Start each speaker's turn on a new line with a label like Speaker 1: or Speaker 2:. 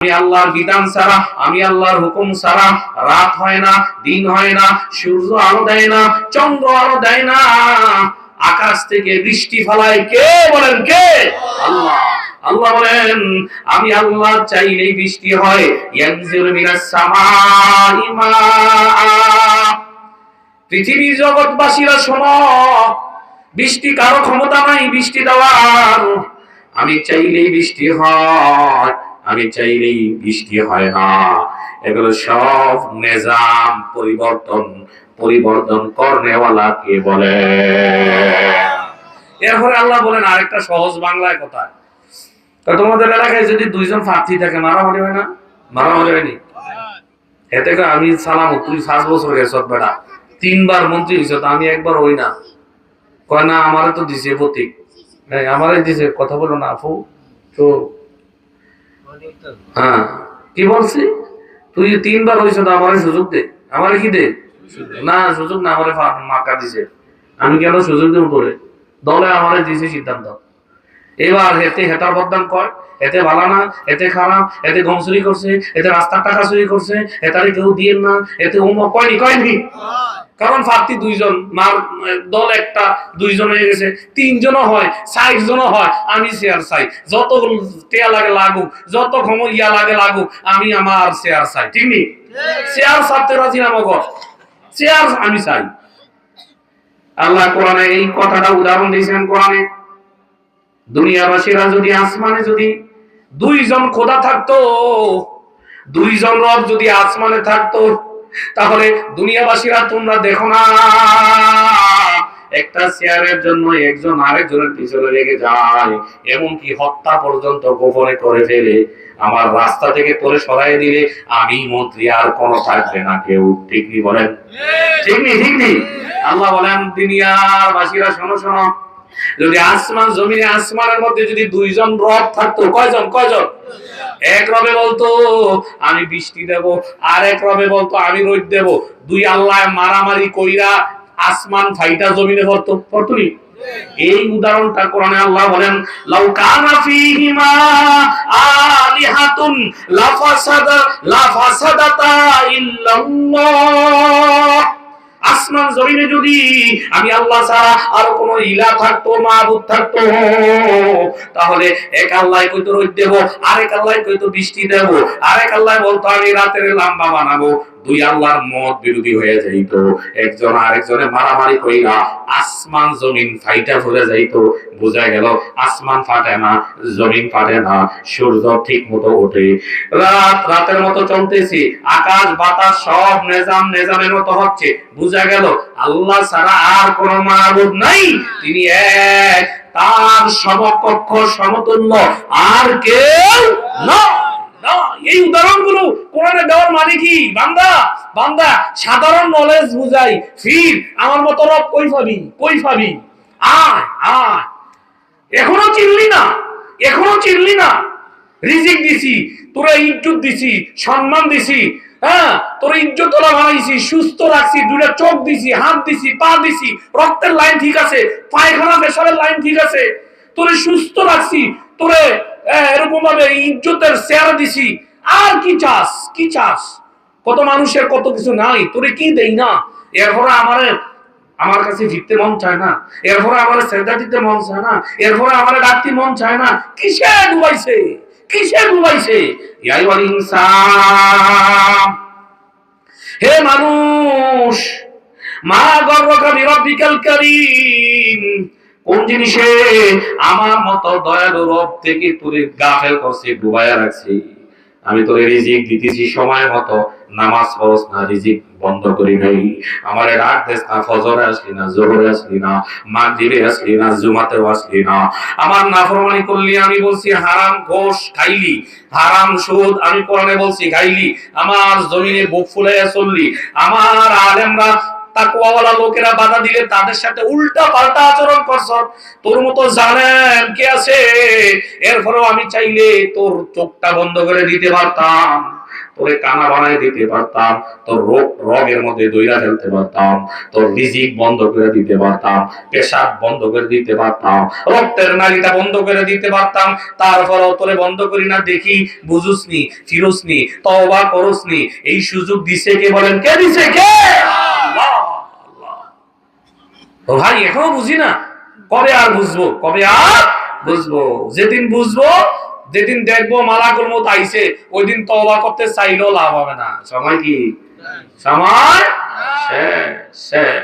Speaker 1: আমি আল্লাহর বিধান ছাড়া, আমি আল্লাহর হুকুম ছাড়া, রাত হয় না, দিন হয় না, সূর্য আলো দেয় না, চন্দ্র আলো দেয় না। আকাশ থেকে বৃষ্টি ফলায় কে বলেন কে? আল্লাহ। আল্লাহ বলেন, আমি আল্লাহ চাইলেই বৃষ্টি হয়। পৃথিবীর জগৎবাসীরা শোনো, বৃষ্টি কারও ক্ষমতা নাই, বৃষ্টি দেওয়ার। আমি চাইলেই বৃষ্টি হয়। আমি চাইলেই বৃষ্টি হয় না এগুলো সব নিজাম পরিবর্তন পরিবর্তন করনেওয়ালা কে বলে। এরপরে আল্লাহ বলেন, আরেকটা সহজ বাংলায় কথা। তোমাদের এলাকায় যদি দুইজন প্রার্থী থাকে, মারামারি হয় না? মারামারি হয়নি? এতে আমি সালাম, তুই সাত বছর গেছ বেটা। তিনবার মন্ত্রী হয়েছ, তো আমি একবার হই না। কয়, না, আমারে তো দিছে প্রতীক। হ্যাঁ আমারে দিছে। কথা বলো না আপু তো হ্যাঁ কি বলছি? তুই তিনবার হয়েছ তো আমার সুযোগ দে। আমার কি দে? না, সুযোগ না, আমার মাকা দিছে। আমি কেন সুযোগ দেবো করে দলে আমার দিছে সিদ্ধান্ত। এবার এতে হেতার বদনাম কয় এতে ভালো না এতে খারাপ এতে গম চুরি করছে এতে রাস্তার টাকা চুরি করছে এটারে কেউ দিয়ে না এতে কয়নি কয়নি? কারণ প্রার্থী দুইজন, মার দল একটা, দুইজন হয়ে গেছে, তিনজনও হয় ষাট জনও হয়, আমি শেয়ার চাই। যত টেয়া লাগে লাগুক, যত ক্ষম ইয়া লাগে লাগুক, আমি আমার শেয়ার চাই, ঠিক নি? শেয়ার ছাড়তে রাজি না মগর। শেয়ার আমি চাই। আল্লাহ কোরআনে এই কথাটা উদাহরণ দিয়েছেন কোরআনে। দুনিয়াবাসীরা যদি আসমানে যদি দুইজন খোদা থাকতো দুইজন রব যদি আসমানে থাকতো তাহলে দুনিয়াবাসীরা তোমরা দেখো না। একটা শেয়ারের জন্য একজন আরেকজনের পিছনে লেগে যায় এমনকি হত্যা পর্যন্ত গোপনে করে ফেলে। আমার রাস্তা থেকে তোরে সরাই দিলে আমি মন্ত্রী আর কোনো থাকবে না কেউ। ঠিক নি বলেন? ঠিক। নি ঠিক নি? আল্লাহ বলেন দুনিয়ার বাসীরা শোনো শোনো। যদি আসমান, জমিনে আসমানের মধ্যে যদি দুইজন রব থাকতো, কয়জন কয়জন? এক রবে বলতো, আমি বৃষ্টি দেব। আর এক রবে বলতো, আমি রোদ দেব। দুই আল্লাহ মারামারি কইরা আসমান ফাইটা জমিনে পড়তো পড়তনি এই উদাহরণটা কোরআনে আল্লাহ বলেন, লাউ কানা ফীহিমা আলিহাতুন লাফাসাদা, লাফাসাদাতা ইল্লাল্লাহ। আসমান জমিনে যদি আমি আল্লাহ ছাড়া আর কোনো ইলা থাকতো মাহবুদ থাকতো তাহলে এক আল্লাহ কইতো রোদ দেবো, আরেক আল্লাহ কইতো বৃষ্টি দেবো, আরেক আল্লাহ বলতো আমি রাতের লাম্বা বানাবো। দুই আল্লাহর মত বিরোধী হয়ে যাইতো। একজন আরেকজনে মারামারি কইরা আসমান জমিন ফাইটা ভরে যাইতো। বোঝা গেল আসমান ফাটে না, জমিন ফাটে না, সূর্য ঠিক মতো ওঠে। রাত রাতের মতো চলতেছি, আকাশ, বাতাস সব নেজাম নেজামের মতো হচ্ছে। বোঝা গেল আল্লাহ ছাড়া আর কোন মাহবুদ নাই। তিনি এক তার সমকক্ষ, সমতুল্য আর কেউ না কোরআনে দেওয়ার মানে কি? বান্দা বান্দা, সাধারণ নলেজ বুঝাই। ফির, আমার মতো রব কই পাবি? কই পাবি? আয় আয়। এখনও চিনলি না? এখনও চিনলি না? রিজিক দিছি, তোরা ইজ্জত দিছি, সম্মান দিছি হ্যাঁ তোরা ইজ্জত বানাইছি, সুস্থ রাখছি তোরে সুস্থ রাখছি ইজ্জতের দিছি। আর কি চাস কি চাস? কত মানুষের কত কিছু নাই, তোরে কি দেই না? এরপরে আমারে, আমার কাছে ফিরতে মন চায় না। এরপরে আমার শ্রদ্ধা দিতে মন চায় না। এরপরে আমার ডাকতে মন চায় না। কিসে ডুবাইছে? কিসে ডুবাইছে? ইয়াই ইনসান। হে মানুষ, মা গর্বকা বিরব্বিকাল করিম, কোন জিনিসে আমার মতো দয়ালু রব থেকে তোরে গাফেল করছে ডুবায়া রাখছে। আমি তোরে রিজিক দিতেছি সময় মতো। নামাজ পড়স না, রিজিক বন্ধ করি নাই আমারে ডাক দেস না, ফজরে আসলি না, জোহরে আসলি না, মাগরিবে আসলি না, জুমাতেও আসলি না। আমার নাফরমানি করলি, আমি বলছি হারাম ঘোষ খাইলি, হারাম সুদ, আমি কোরআনে বলছি খাইলি, আমার জমিনে বুক ফুলাইয়া চললি। আমার আলেমরা, তাকওয়াওয়ালা লোকেরা বাধা দিলে তাদের সাথে উল্টা পাল্টা আচরণ করছ। তোর মতো জানেন কে আছে? এরপরেও আমি চাইলে তোর চোখটা বন্ধ করে দিতে পারতাম। তোরে কানা বানায় দিতে পারতাম, তোর রোগ, রগের মধ্যে দইরা ফেলতে পারতাম, তোর রিজিক বন্ধ করে দিতে পারতাম, পেশাব বন্ধ করে দিতে পারতাম, রক্তের নালীটা বন্ধ করে দিতে পারতাম তারপরেও তোরে বন্ধ করি না, দেখি বুঝুসনি, ফিরুসনি, তওবা করুসনি, এই সুযোগ দিছে কে বলেন? কে দিছে? কে? ভাই, এখনও বুঝি না? কবে আর বুঝব? কবে আর বুঝব? যেদিন বুঝব যেদিন দেখব মালাকুল মত আইছে ওই দিন তবা করতে চাইলেও লাভ হবে না। সময় কি? সময় শেষ শেষ।